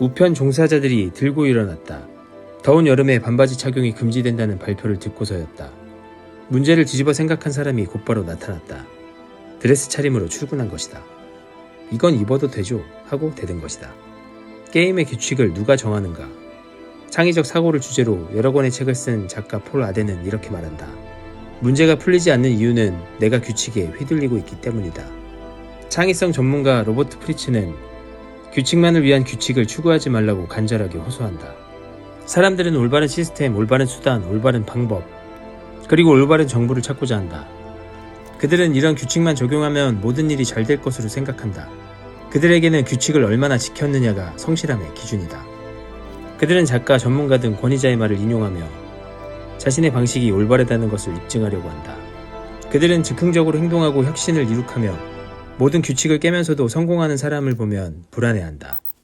우편 종사자들이 들고 일어났다. 더운 여름에 반바지 착용이 금지된다는 발표를 듣고서였다. 문제를 뒤집어 생각한 사람이 곧바로 나타났다. 드레스 차림으로 출근한 것이다. 이건 입어도 되죠 하고 대든 것이다. 게임의 규칙을 누가 정하는가? 창의적 사고를 주제로 여러 권의 책을 쓴 작가 폴 아덴은 이렇게 말한다. 문제가 풀리지 않는 이유는 내가 규칙에 휘둘리고 있기 때문이다. 창의성 전문가 로버트 프리츠는 규칙만을 위한 규칙을 추구하지 말라고 간절하게 호소한다. 사람들은 올바른 시스템, 올바른 수단, 올바른 방법, 그리고 올바른 정보를 찾고자 한다. 그들은 이런 규칙만 적용하면 모든 일이 잘 될 것으로 생각한다. 그들에게는 규칙을 얼마나 지켰느냐가 성실함의 기준이다. 그들은 작가, 전문가 등 권위자의 말을 인용하며 자신의 방식이 올바르다는 것을 입증하려고 한다. 그들은 즉흥적으로 행동하고 혁신을 이룩하며 모든 규칙을 깨면서도 성공하는 사람을 보면 불안해한다.